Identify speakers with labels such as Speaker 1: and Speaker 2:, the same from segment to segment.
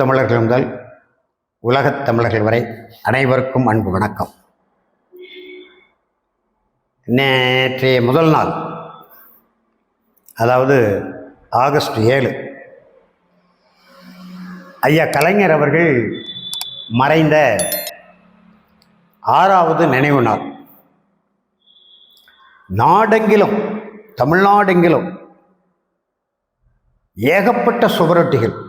Speaker 1: தமிழர்கள் முதல் உலகத் தமிழர்கள் வரை அனைவருக்கும் அன்பு வணக்கம். நேற்றைய முதல் நாள் அதாவது ஆகஸ்ட் ஏழு ஐயா கலைஞர் அவர்கள் மறைந்த ஆறாவது நினைவு நாள். நாடெங்கிலும் தமிழ்நாடெங்கிலும் ஏகப்பட்ட சுவரொட்டிகள்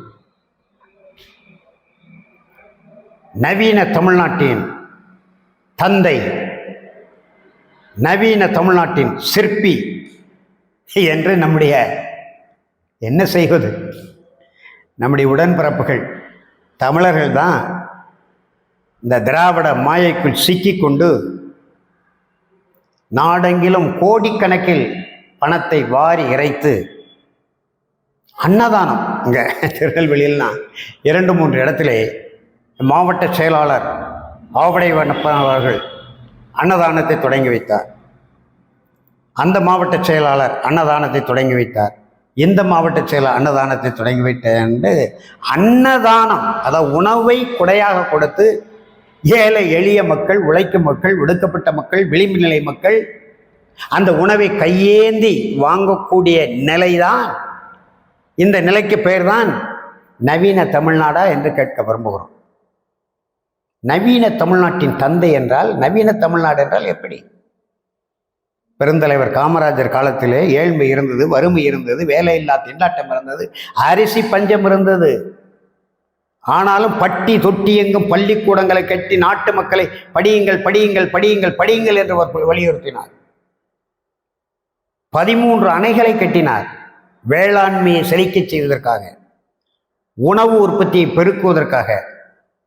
Speaker 1: நவீன தமிழ்நாட்டின் தந்தை நவீன தமிழ்நாட்டின் சிற்பி என்று நம்முடைய என்ன செய்வது? நம்முடைய உடன்பிறப்புகள். தமிழர்கள் தான் இந்த திராவிட மாயைக்குள் சிக்கிக்கொண்டு நாடெங்கிலும் கோடிக்கணக்கில் பணத்தை வாரி இறைத்து அன்னதானம். இங்கே திருநெல்வேலியில்னா இரண்டு மூன்று இடத்திலே மாவட்ட செயலாளர் ஆவடை அவர்கள் அன்னதானத்தை தொடங்கி வைத்தார். அந்த மாவட்ட செயலாளர் அன்னதானத்தை தொடங்கி வைத்தார். இந்த மாவட்ட செயலர் அன்னதானத்தை தொடங்கி வைத்தேன் அன்னதானம் அதாவது உணவை கொடையாக கொடுத்து ஏழை எளிய மக்கள் உழைக்கும் மக்கள் ஒடுக்கப்பட்ட மக்கள் விளிம்பு நிலை மக்கள் அந்த உணவை கையேந்தி வாங்கக்கூடிய நிலைதான் இந்த நிலைக்கு பெயர்தான் நவீன தமிழ்நாடா என்று கேட்க விரும்புகிறோம். நவீன தமிழ்நாட்டின் தந்தை என்றால் நவீன தமிழ்நாடு என்றால் எப்படி? பெருந்தலைவர் காமராஜர் காலத்திலே ஏழ்மை இருந்தது வறுமை இருந்தது வேலையில்லா திண்டாட்டம் இருந்தது அரிசி பஞ்சம் இருந்தது. ஆனாலும் பட்டி தொட்டி எங்கும் பள்ளிக்கூடங்களை கட்டி நாட்டு மக்களை படியுங்கள் படியுங்கள் படியுங்கள் படியுங்கள் என்று வலியுறுத்தினார். பதிமூன்று அணைகளை கட்டினார். வேளாண்மையை செழிக்கச் செய்வதற்காக உணவு உற்பத்தியை பெருக்குவதற்காக.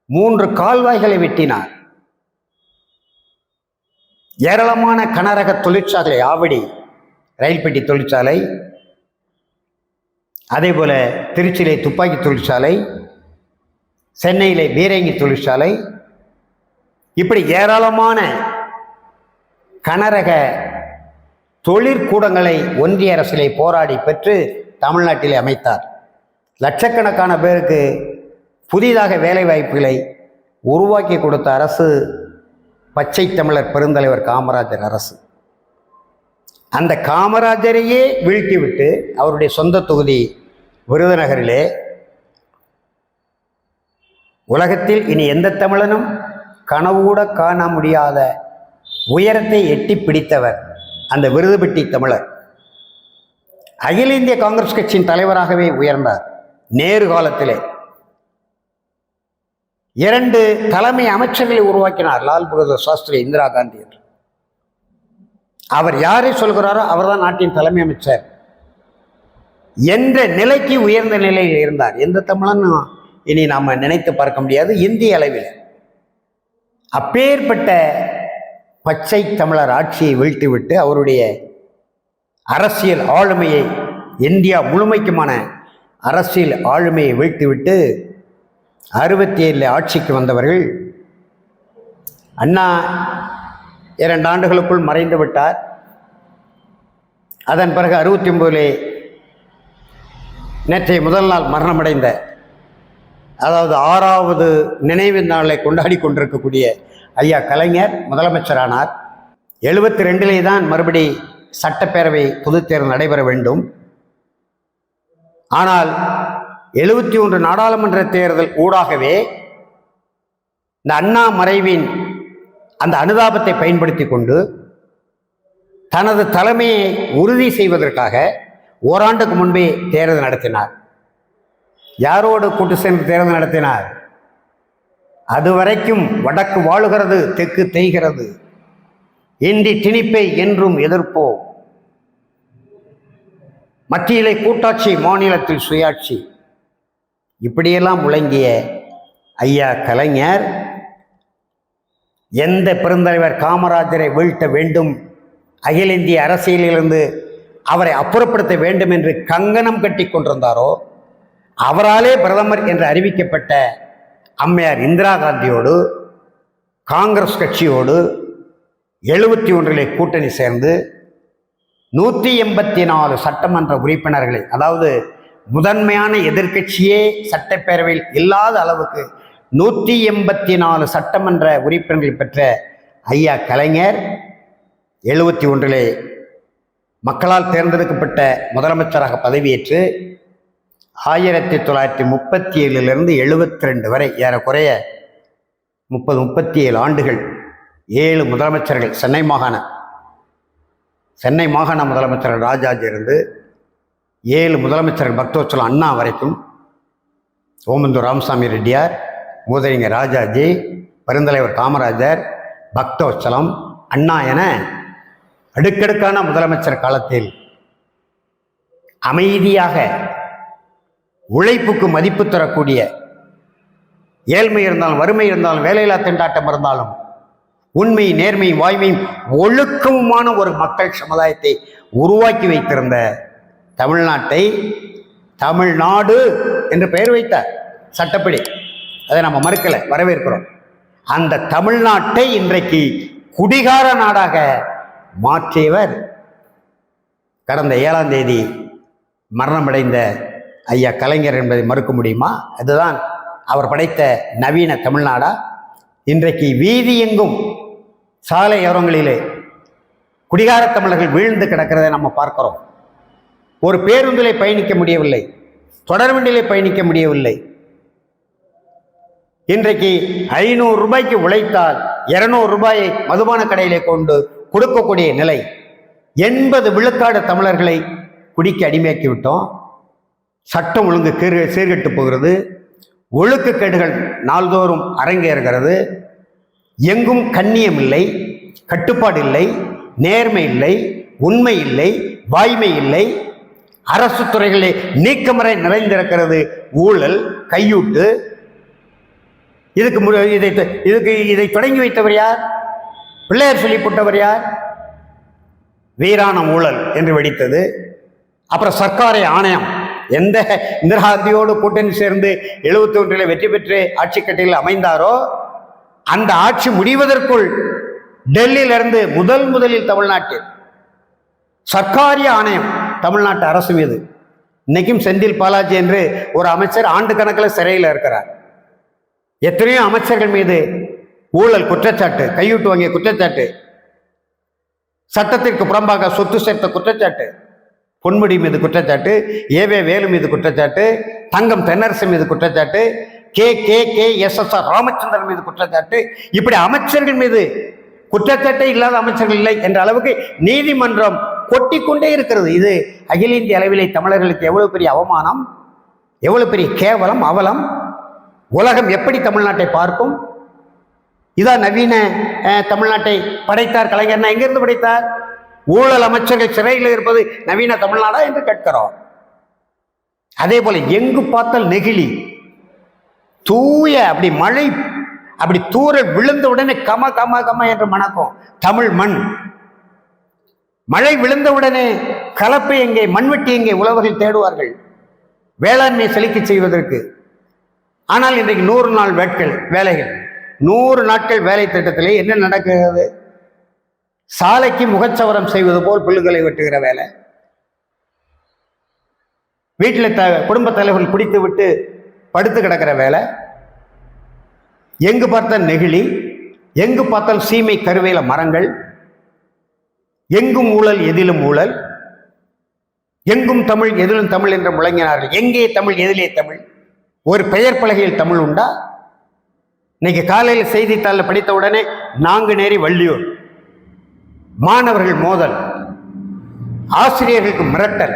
Speaker 1: மூன்று கால்வாய்களை வெட்டினார். ஏராளமான கனரக தொழிற்சாலை ஆவடி ரயில்பெட்டி தொழிற்சாலை அதே போல் திருச்சியிலே துப்பாக்கி தொழிற்சாலை சென்னையிலே பீரங்கி தொழிற்சாலை இப்படி ஏராளமான கனரக தொழிற்கூடங்களை ஒன்றிய அரசிலே போராடி பெற்று தமிழ்நாட்டிலே அமைத்தார். லட்சக்கணக்கான பேருக்கு புதிதாக வேலைவாய்ப்புகளை உருவாக்கி கொடுத்த அரசு பச்சை தமிழர் பெருந்தலைவர் காமராஜர் அரசு. அந்த காமராஜரையே வீழ்த்திவிட்டு அவருடைய சொந்த தொகுதி விருதுநகரிலே உலகத்தில் இனி எந்த தமிழனும் கனவுகூட காண முடியாத உயரத்தை எட்டி பிடித்தவர் அந்த விருதுபெட்டி தமிழர். அகில இந்திய காங்கிரஸ் கட்சியின் தலைவராகவே உயர்ந்தார் நேரு காலத்திலே. இரண்டு தலைமை அமைச்சர்களை உருவாக்கினார் லால் பகதூர் சாஸ்திரி இந்திரா காந்தி என்று. அவர் யாரை சொல்கிறாரோ அவர்தான் நாட்டின் தலைமை அமைச்சர். என்ற நிலைக்கு உயர்ந்த நிலையில் இருந்தார்? எந்த தமிழனும் இனி நாம் நினைத்து பார்க்க முடியாது. இந்திய அளவில். அப்பேற்பட்ட பச்சை தமிழர் ஆட்சியை வீழ்த்திவிட்டு அவருடைய அரசியல் ஆளுமையை இந்தியா முழுமைக்குமான அரசியல் ஆளுமையை வீழ்த்திவிட்டு அறுபத்தி ஏழில் ஆட்சிக்கு வந்தவர்கள் அண்ணா இரண்டு ஆண்டுகளுக்குள் மறைந்து விட்டார். அதன் பிறகு அறுபத்தி ஒன்பதிலே நேற்றைய முதல் நாள் மரணமடைந்த அதாவது ஆறாவது நினைவு நாளை கொண்டாடி கொண்டிருக்கக்கூடிய ஐயா கலைஞர் முதலமைச்சரானார். எழுபத்தி ரெண்டிலே தான் மறுபடி சட்டப்பேரவை பொதுத்தேர்தல் நடைபெற வேண்டும். ஆனால் எழுபத்தி ஒன்று நாடாளுமன்ற தேர்தல் ஊடாகவே இந்த அண்ணா மறைவின் அந்த அனுதாபத்தை பயன்படுத்தி கொண்டு தனது தலைமையை உறுதி செய்வதற்காக ஓராண்டுக்கு முன்பே தேர்தல் நடத்தினார். யாரோடு கூட்டு சேர்ந்து தேர்தல் நடத்தினார்? அதுவரைக்கும் வடக்கு வாழுகிறது தெற்கு தேய்கிறது. இன்றி திணிப்பை என்றும் எதிர்ப்போம். மத்தியிலே கூட்டாட்சி மாநிலத்தில் சுயாட்சி. இப்படியெல்லாம் முழங்கிய ஐயா கலைஞர் எந்த பெருந்தலைவர் காமராஜரை வீழ்த்த வேண்டும்? அகில இந்திய அரசியலிலிருந்து அவரை அப்புறப்படுத்த வேண்டும் என்று கங்கணம் கட்டி கொண்டிருந்தாரோ? அவராலே பிரதமர் என்று அறிவிக்கப்பட்ட அம்மையார் இந்திரா காந்தியோடு காங்கிரஸ் கட்சியோடு எழுபத்தி ஒன்றிலே கூட்டணி சேர்ந்து நூற்றி எண்பத்தி நாலு சட்டமன்ற உறுப்பினர்களை அதாவது முதன்மையான எதிர்க்கட்சியே சட்டப்பேரவையில் இல்லாத அளவுக்கு நூற்றி எண்பத்தி நாலு சட்டமன்ற உறுப்பினர்கள் பெற்ற ஐயா கலைஞர் எழுபத்தி ஒன்றிலே மக்களால் தேர்ந்தெடுக்கப்பட்ட முதலமைச்சராக பதவியேற்று ஆயிரத்தி தொள்ளாயிரத்தி முப்பத்தி ஏழிலிருந்து எழுபத்தி ரெண்டு வரை ஏறக்குறைய முப்பது முப்பத்தி ஏழு ஆண்டுகள் ஏழு முதலமைச்சர்கள் சென்னை மாகாணம் சென்னை மாகாண முதலமைச்சர் ராஜாஜி இருந்து ஏழு முதலமைச்சர்கள் பக்தோச்சலம் அண்ணா வரைக்கும் ஓமந்தூர் ராமசாமி ரெட்டியார் மூதறிஞர் ராஜாஜி பெருந்தலைவர் காமராஜர் பக்தோச்சலம் அண்ணா என அடுக்கடுக்கான முதலமைச்சர் காலத்தில் அமைதியாக உழைப்புக்கு மதிப்பு தரக்கூடிய ஏழ்மை இருந்தாலும் வறுமை இருந்தாலும் வேலையில்லா திண்டாட்டம் இருந்தாலும் உண்மை நேர்மை வாய்மையும் ஒழுக்கமுமான ஒரு மக்கள் சமுதாயத்தை உருவாக்கி வைத்திருந்த தமிழ்நாட்டை தமிழ்நாடு என்று பெயர் வைத்தார் சட்டப்படி. அதை நம்ம மறுக்கலை வரவேற்கிறோம். அந்த தமிழ்நாட்டை இன்றைக்கு குடிகார நாடாக மாற்றியவர் கடந்த ஏழாம் தேதி மரணமடைந்த ஐயா கலைஞர் என்பதை மறுக்க முடியுமா? அதுதான் அவர் படைத்த நவீன தமிழ்நாடா? இன்றைக்கு வீதி எங்கும் சாலையோரங்களிலே குடிகார தமிழர்கள் வீழ்ந்து கிடக்கிறதை நம்ம பார்க்கிறோம். ஒரு பேருந்திலே பயணிக்க முடியவில்லை. தொடர்வண்டிலே பயணிக்க முடியவில்லை. இன்றைக்கு ஐநூறு ரூபாய்க்கு உழைத்தால் இருநூறு ரூபாயை மதுபான கடையிலே கொண்டு கொடுக்கக்கூடிய நிலை. எண்பது விழுக்காடு தமிழர்களை குடிக்க அடிமையாக்கி விட்டோம் சட்டம் ஒழுங்கு கீர் சீர்கட்டு போகிறது. ஒழுக்கக்கேடுகள் நாள்தோறும் அரங்கேறுகிறது. எங்கும் கண்ணியம் இல்லை கட்டுப்பாடு இல்லை நேர்மை இல்லை உண்மை இல்லை வாய்மை இல்லை. அரசு துறைகளை நீக்கமறை நிறைந்திருக்கிறது. ஊழல் கையூட்டு. இதுக்கு மு- இதை இதுக்கு இதை தொடங்கி வைத்தவர் யார்? பிள்ளையார் சொல்லி போட்டவர் யார்? வீரான ஊழல் என்று வெடித்தது. அப்புறம் சர்க்காரை ஆணையம் எந்த இந்திராந்தியோடு கூட்டணி சேர்ந்து எழுபத்தி ஒன்றில் வெற்றி பெற்று ஆட்சி கட்டையில் அமைந்தாரோ அந்த ஆட்சி முடிவதற்குள் டெல்லியிலிருந்து முதல் முதலில் தமிழ்நாட்டில் சர்க்காரிய ஆணையம் தமிழ்நாட்டு அரசு மீது. இன்னைக்கும் செந்தில் பாலாஜி என்று ஒரு அமைச்சர் ஆண்டு கணக்கில் சிறையில் இருக்கிறார். எத்தனையோ அமைச்சர்கள் மீது ஊழல் குற்றச்சாட்டு கையூட்டு வாங்கிய குற்றச்சாட்டு சட்டத்திற்கு புறம்பாக சொத்து சேர்த்த குற்றச்சாட்டு பொன்முடி மீது குற்றச்சாட்டு ஏவே வேலு மீது குற்றச்சாட்டு தங்கம் தென்னரசு மீது குற்றச்சாட்டு K K K S S R Ramachandran மீது குற்றச்சாட்டு. இப்படி அமைச்சர்கள் மீது குற்றச்சாட்டே இல்லாத அமைச்சர்கள் இல்லை என்ற அளவுக்கு நீதிமன்றம் கொட்டிக்கொண்டே இருக்கிறது. இது அகில இந்திய அளவிலே தமிழர்களுக்கு எவ்வளவு பெரிய அவமானம்? எவ்வளவு பெரிய கேவலம் அவலம்? உலகம் எப்படி தமிழ்நாட்டை பார்க்கும்? இதான் நவீன தமிழ்நாட்டை படைத்தார் கலைஞர்னா எங்கிருந்து படைத்தார்? ஊழல் அமைச்சர்கள் சிறையில் இருப்பது நவீன தமிழ்நாடா என்று கேட்கிறோம். அதே போல எங்கு பார்த்தால் நெகிழி? தூய அப்படி மழை அப்படி தூரல் விழுந்த உடனே கம கம கம என்று மணக்கும் தமிழ் மண். மழை விழுந்தவுடனே கலப்பை எங்கே மண்வெட்டி எங்கே உழவர்கள் தேடுவார்கள். வேளாண்மை செழிக்க செய்வதற்கு. ஆனால் இன்றைக்கு நூறு நாள் வேட்கள் வேலைகள். நூறு நாட்கள் வேலை திட்டத்திலே என்ன நடக்கிறது? சாலைக்கு முகச்சவரம் செய்வது போல் புல்லுகளை வெட்டுகிற வேலை. வீட்டில் த குடும்ப தலைவர்கள் குடித்து விட்டு படுத்து கிடக்கிற வேலை. எங்கு பார்த்தால் நெகிழி எங்கு பார்த்தால் சீமை கருவேல மரங்கள். எங்கும் ஊழல் எதிலும் ஊழல். எங்கும் தமிழ் எதிலும் தமிழ் என்று முழங்கினார்கள். எங்கே தமிழ் எதிலே தமிழ்? ஒரு பெயர் பலகையில் தமிழ் உண்டா? இன்னைக்கு காலையில் செய்தித்தாளில் படித்த உடனே நான்கு நேரி வள்ளியூர். மாணவர்கள் மோதல். ஆசிரியர்களுக்கு மிரட்டல்.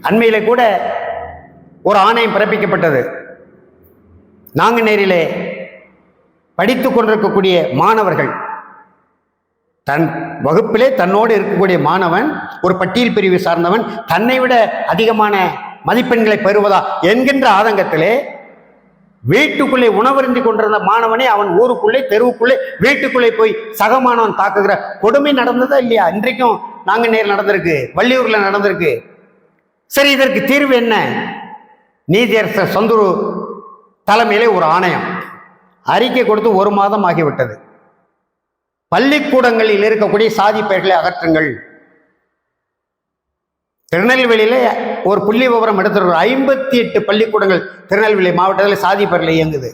Speaker 1: அண்மையில் கூட ஒரு ஆணையம் பிறப்பிக்கப்பட்டது. நாங்குநேரிலே படித்து கொண்டிருக்கக்கூடிய மாணவர்கள் தன் வகுப்பிலே தன்னோடு இருக்கக்கூடிய மாணவன் ஒரு பட்டியல் பிரிவை சார்ந்தவன் தன்னை விட அதிகமான மதிப்பெண்களை பெறுவதா என்கின்ற ஆதங்கத்திலே வீட்டுக்குள்ளே உணவருந்தி கொண்டிருந்த மாணவனை அவன் ஊருக்குள்ளே தெருவுக்குள்ளே வீட்டுக்குள்ளே போய் சக மாணவன் தாக்குகிற கொடுமை நடந்ததா இல்லையா? இன்றைக்கும் நாங்க நேர் நடந்திருக்கு வள்ளியூர்ல நடந்திருக்கு. சரி இதற்கு தீர்வு என்ன? நீதியரசர் சொந்தூர் தலைமையிலே ஒரு ஆணையம். அறிக்கை கொடுத்து ஒரு மாதம் ஆகிவிட்டது. பள்ளிக்கூடங்களில் இருக்கக்கூடிய சாதி பெயர்களை அகற்றுங்கள். திருநெல்வேலியில ஒரு புள்ளி விவரம் எடுத்துருக்கோம் ஐம்பத்தி எட்டு பள்ளிக்கூடங்கள் திருநெல்வேலி மாவட்டத்தில் சாதி பெயரில் இயங்குது.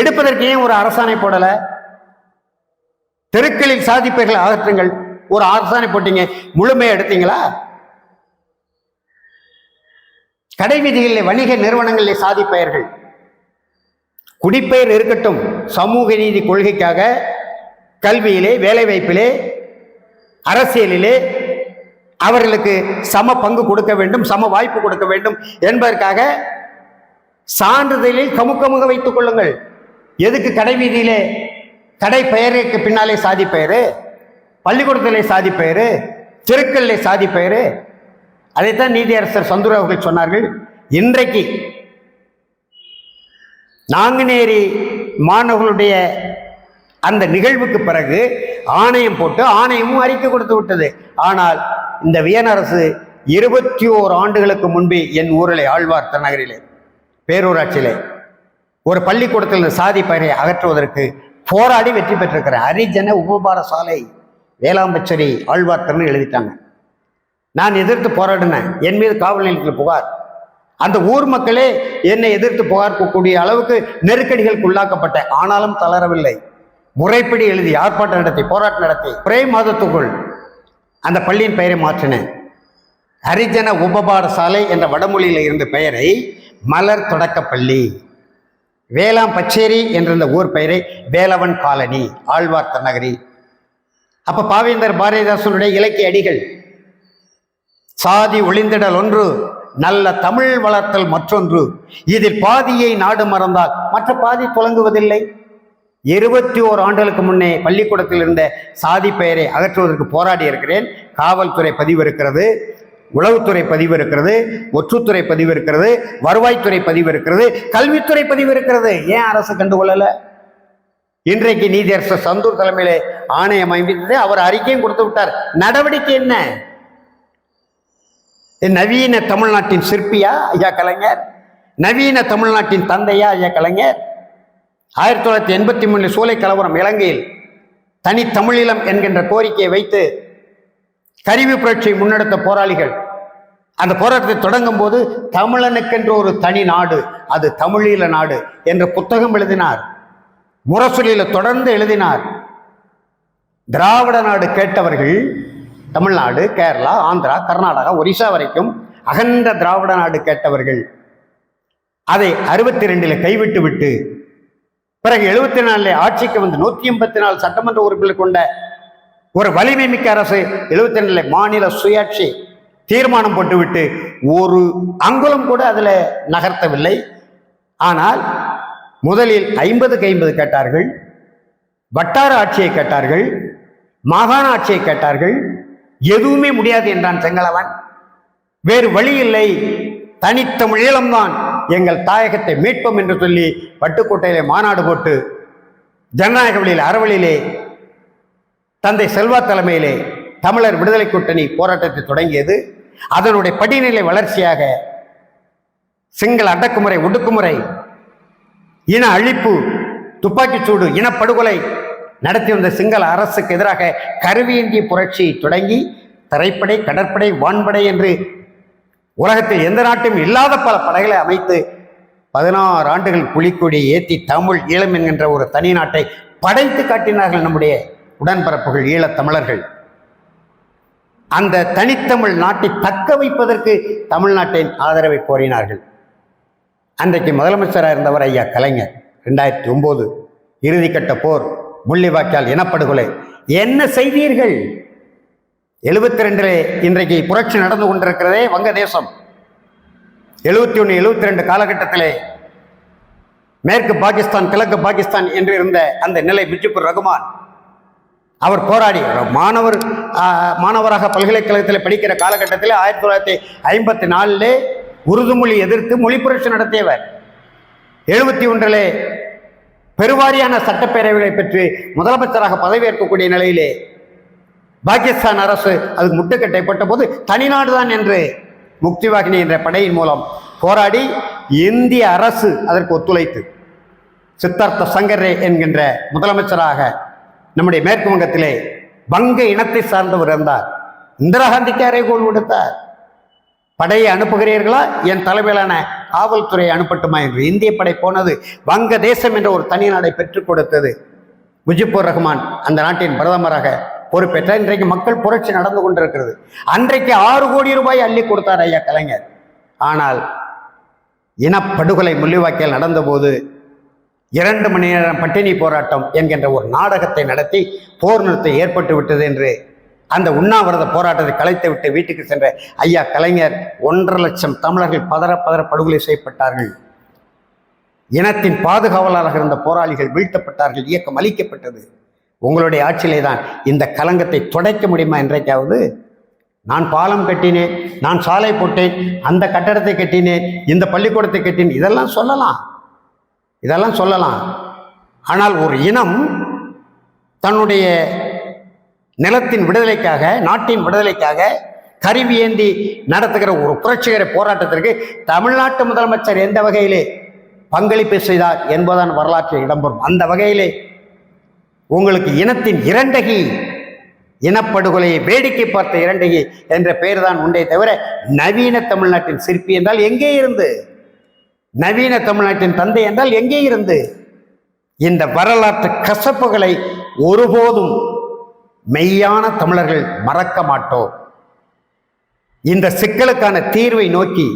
Speaker 1: எடுப்பதற்கு ஏன் ஒரு அரசாணை போடல? தெருக்களில் சாதி பெயர்களை அகற்றுங்கள். ஒரு அரசாணை போட்டீங்க முழுமையா எடுத்தீங்களா? கடை விதிகளில் வணிக நிறுவனங்களில் சாதி பெயர்கள். குடிப்பெயர் இருக்கட்டும் சமூக நீதி கொள்கைக்காக கல்வியிலே வேலைவாய்ப்பிலே அரசியலிலே அவர்களுக்கு சம பங்கு கொடுக்க வேண்டும் சம வாய்ப்பு கொடுக்க வேண்டும் என்பதற்காக சான்றிதழில் கமுக்கமுக வைத்துக் கொள்ளுங்கள். எதுக்கு கடை வீதியிலே கடை பெயருக்கு பின்னாலே சாதி பெயரு பள்ளிக்கூடத்திலே சாதி பெயரு தெருக்களிலே சாதி பெயரு அதைத்தான் நீதியரசர் சந்துரு அவர்கள் சொன்னார்கள். இன்றைக்கு நாங்குநேரி மாணவர்களுடைய அந்த நிகழ்வுக்கு பிறகு ஆணையம் போட்டு ஆணையமும் அறிக்கை கொடுத்து விட்டது. ஆனால் இந்த வியனரசு இருபத்தி ஓர் ஆண்டுகளுக்கு முன்பே என் ஊரிலே ஆழ்வார் நகரிலே பேரூராட்சியிலே ஒரு பள்ளிக்கூடத்தில் இந்த சாதி பயனை அகற்றுவதற்கு போராடி வெற்றி பெற்றிருக்கிற ஹரிஜன உபபார சாலை வேளாம்பச்சேரி ஆழ்வார் திறன் எழுதிட்டாங்க. நான் எதிர்த்து போராடினேன். என் மீது காவல் நிலையத்தில் புகார். அந்த ஊர் மக்களே என்னை எதிர்த்து புகார் அளவுக்கு நெருக்கடிகளுக்கு உள்ளாக்கப்பட்டேன் ஆனாலும் தளரவில்லை. முறைப்படி எழுதி ஆர்ப்பாட்டம் நடத்தி போராட்டம் நடத்தி ஒரே மாதத்துக்குள் அந்த பள்ளியின் பெயரை மாற்றினேன் ஹரிஜன உபபாடசாலை என்ற வடமொழியில் இருந்த பெயரை மலர் தொடக்கப்பள்ளி. வேளாம் பச்சேரி என்ற இந்த ஊர் பெயரை வேலவன் காலனி ஆழ்வார் நகரி. அப்போ பாவேந்தர் பாரதிதாசனுடைய இலக்கிய அடிகள். சாதி ஒளிந்திடல் ஒன்று நல்ல தமிழ் வளர்த்தல் மற்றொன்று. இதில் பாதியை நாடு மறந்தால் மற்ற பாதி துலங்குவதில்லை. இருபத்தி ஓர் ஆண்டுகளுக்கு முன்னே பள்ளிக்கூடத்தில் இருந்த சாதி பெயரை அகற்றுவதற்கு போராடி இருக்கிறேன். காவல்துறை பதிவு இருக்கிறது. உளவுத்துறை பதிவு இருக்கிறது. ஒற்றுத்துறை பதிவு இருக்கிறது. வருவாய்த்துறை பதிவு இருக்கிறது. கல்வித்துறை பதிவு இருக்கிறது. ஏன் அரசு கண்டுகொள்ளலை? இன்றைக்கு நீதியரசர் சந்தூர் தலைமையிலே ஆணையம் அமைந்தது அவர் அறிக்கையும் கொடுத்து விட்டார். நடவடிக்கை என்ன? நவீன தமிழ்நாட்டின் சிற்பியா? ஐயா கலைஞர். நவீன தமிழ்நாட்டின் தந்தையா? ஐயா கலைஞர். ஆயிரத்தி தொள்ளாயிரத்தி எண்பத்தி மூணில் சூலை கலவரம் இலங்கையில் தனித்தமிழீழம் என்கின்ற கோரிக்கையை வைத்து கருவி புரட்சியை முன்னெடுத்த போராளிகள் அந்த போராட்டத்தை தொடங்கும் போது தமிழனுக்கென்று ஒரு தனி நாடு அது தமிழீழ நாடு என்ற புத்தகம் எழுதினார். முரசொலியில தொடர்ந்து எழுதினார். திராவிட நாடு கேட்டவர்கள் தமிழ்நாடு கேரளா ஆந்திரா கர்நாடகா ஒரிசா வரைக்கும் அகன்ற திராவிட நாடு கேட்டவர்கள் அதை அறுபத்தி ரெண்டில் கைவிட்டு விட்டு பிறகு எழுபத்தி நாலுல ஆட்சிக்கு வந்து நூற்றி எண்பத்தி நாலு சட்டமன்ற உறுப்பினர் கொண்ட ஒரு வலிமை மிக்க அரசு எழுபத்தி ரெண்டில் மாநில சுயாட்சி தீர்மானம் போட்டுவிட்டு ஒரு அங்குலம் கூட அதில் நகர்த்தவில்லை. ஆனால் முதலில் ஐம்பதுக்கு ஐம்பது கேட்டார்கள் வட்டார ஆட்சியை கேட்டார்கள் மாகாண ஆட்சியை கேட்டார்கள். எதுவுமே முடியாது என்றான் செங்கலவன். வேறு வழி இல்லை. தனித்தமிழீழம்தான் எங்கள் தாயகத்தை மீட்போம் என்று சொல்லி பட்டுக்கோட்டையிலே மாநாடு போட்டு ஜனநாயக வழியில் அறவழியிலே தந்தை செல்வா தலைமையிலே தமிழர் விடுதலை கூட்டணி போராட்டத்தை தொடங்கியது. அதனுடைய படிநிலை வளர்ச்சியாக சிங்கள அடக்குமுறை ஒடுக்குமுறை இன அழிப்பு துப்பாக்கிச்சூடு இனப்படுகொலை நடத்தி வந்த சிங்கள அரசுக்கு எதிராக கருவியேந்திய புரட்சி தொடங்கி தரைப்படை கடற்படை வான்படை என்று உலகத்தில் எந்த நாட்டும் இல்லாத பல படைகளை அமைத்து பதினாறு ஆண்டுகள் புலிக்கொடி ஏற்றி தமிழ் ஈழம் என்கின்ற ஒரு தனி நாட்டை படைத்து காட்டினார்கள் நம்முடைய உடன்பரப்புகள் ஈழத் தமிழர்கள். அந்த தனித்தமிழ் நாட்டை தக்க வைப்பதற்கு தமிழ்நாட்டின் ஆதரவை கோரினார்கள். அன்றைக்கு முதலமைச்சராக இருந்தவர் ஐயா கலைஞர். ரெண்டாயிரத்தி ஒம்போது இறுதிக்கட்ட போர் முள்ளிவாய்க்கால் இனப்படுகொலை. என்ன செய்தீர்கள்? எழுபத்தி ரெண்டில் இன்றைக்கு புரட்சி நடந்து கொண்டிருக்கிறதே வங்கதேசம். எழுபத்தி ஒன்று எழுபத்தி ரெண்டு காலகட்டத்திலே மேற்கு பாகிஸ்தான் கிழக்கு பாகிஸ்தான் என்று இருந்த அந்த நிலை முஜிபுர் ரகுமான் அவர் போராடி மாணவர் மாணவராக பல்கலைக்கழகத்தில் படிக்கிற காலகட்டத்தில் ஆயிரத்தி தொள்ளாயிரத்தி ஐம்பத்தி நாலிலே உருது மொழி எதிர்த்து மொழி புரட்சி நடத்தியவர். எழுபத்தி ஒன்றிலே பெருவாரியான சட்டப்பேரவைகளை பெற்று முதலமைச்சராக பதவியேற்கக்கூடிய நிலையிலே பாகிஸ்தான் அரசு அதுக்கு முட்டுக்கட்டை போட்ட போது தனிநாடுதான் என்று முக்திவாகினி என்ற படையின் மூலம் போராடி இந்திய அரசு அதற்கு ஒத்துழைத்து சித்தார்த்த சங்கரே என்கின்ற முதலமைச்சராக நம்முடைய மேற்கு வங்கத்திலே வங்க இனத்தை சார்ந்தவர் இருந்தார். இந்திரா காந்திக்கு அறைகோள் விடுத்தார். படையை அனுப்புகிறீர்களா? என் தலைமையிலான காவல்துறை அனுப்பட்டுமா என்று இந்திய படை போனது வங்க தேசம் என்ற ஒரு தனி நாடை பெற்றுக் கொடுத்தது முஜிபுர் ரஹ்மான் அந்த நாட்டின் பிரதமராக பொறுப்பேற்ற இன்றைக்கு மக்கள் புரட்சி நடந்து கொண்டிருக்கிறது. அன்றைக்கு ஆறு கோடி ரூபாய் அள்ளி கொடுத்தார் ஐயா கலைஞர். ஆனால் இனப்படுகொலை முள்ளிவாக்கில் நடந்தபோது இரண்டு மணி நேரம் பட்டினி போராட்டம் என்கின்ற ஒரு நாடகத்தை நடத்தி போர் நிறுத்தம் ஏற்பட்டு விட்டது என்று அந்த உண்ணாவிரத போராட்டத்தை கலைத்து விட்டு வீட்டுக்கு சென்ற ஐயா கலைஞர் ஒன்றரை லட்சம் தமிழர்கள் பதற பதற படுகொலை செய்யப்பட்டார்கள். இனத்தின் பாதுகாவலராக இருந்த போராளிகள் வீழ்த்தப்பட்டார்கள். இயக்கம் அளிக்கப்பட்டது உங்களுடைய ஆட்சியிலே தான் இந்த கலங்கத்தை துடைக்க முடியுமா என்றைக்காவது? நான் பாலம் கட்டினேன் நான் சாலை போட்டேன் அந்த கட்டடத்தை கட்டினேன் இந்த பள்ளிக்கூடத்தை கட்டினேன் இதெல்லாம் சொல்லலாம். இதெல்லாம் சொல்லலாம். ஆனால் ஒரு இனம் தன்னுடைய நிலத்தின் விடுதலைக்காக நாட்டின் விடுதலைக்காக கருவி ஏந்தி நடத்துகிற ஒரு புரட்சிகர போராட்டத்திற்கு தமிழ்நாட்டு முதலமைச்சர் எந்த வகையிலே பங்களிப்பு செய்தார் என்பதான் வரலாற்றில் இடம்பெறும். அந்த வகையிலே உங்களுக்கு இனத்தின் இரண்டகி இனப்படுகொலையை வேடிக்கை பார்த்த இரண்டகி என்ற பெயர் தான் உண்டே தவிர நவீன தமிழ்நாட்டின் சிற்பி என்றால் எங்கே இருந்து? நவீன தமிழ்நாட்டின் தந்தை என்றால் எங்கே இருந்து? இந்த வரலாற்று கசப்புகளை ஒருபோதும் மெய்யான தமிழர்கள் மறக்க மாட்டோம். இந்த சிக்கலுக்கான தீர்வை நோக்கி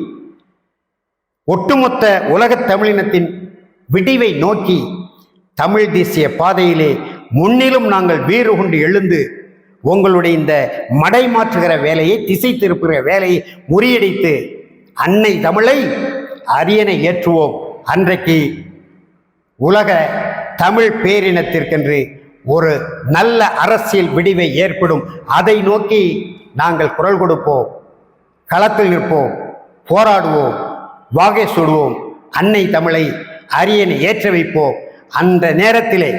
Speaker 1: ஒட்டுமொத்த உலகத் தமிழினத்தின் விடிவை நோக்கி தமிழ் தேசிய பாதையிலே முன்னிலும் நாங்கள் வீறு கொண்டு எழுந்து உங்களுடைய இந்த மடை மாற்றுகிற வேலையை திசை திருப்புகிற வேலையை முறியடித்து அன்னை தமிழை அரியணை ஏற்றுவோம். அன்றைக்கு உலக தமிழ் பேரினத்திற்கென்று ஒரு நல்ல அரசியல் விடிவை ஏற்படும். அதை நோக்கி நாங்கள் குரல் கொடுப்போம். களத்தில் நிற்போம். போராடுவோம். வாகை சுடுவோம். அன்னை தமிழை அரியணை ஏற்ற வைப்போம். அந்த நேரத்திலே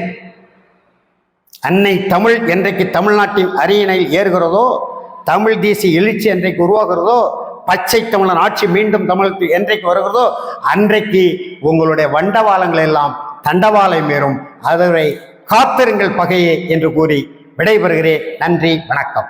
Speaker 1: அன்னை தமிழ் என்றைக்கு தமிழ்நாட்டின் அரியணையில் ஏறுகிறதோ தமிழ் தேசிய எழுச்சி என்றைக்கு உருவாகிறதோ பச்சை தமிழன் ஆட்சி மீண்டும் தமிழுக்கு என்றைக்கு வருகிறதோ அன்றைக்கு உங்களுடைய வண்டவாளங்கள் எல்லாம் தண்டவாளை மேறும் அதுவரை காத்திருங்கள் பகையே என்று கூறி விடைபெறுகிறேன். நன்றி வணக்கம்.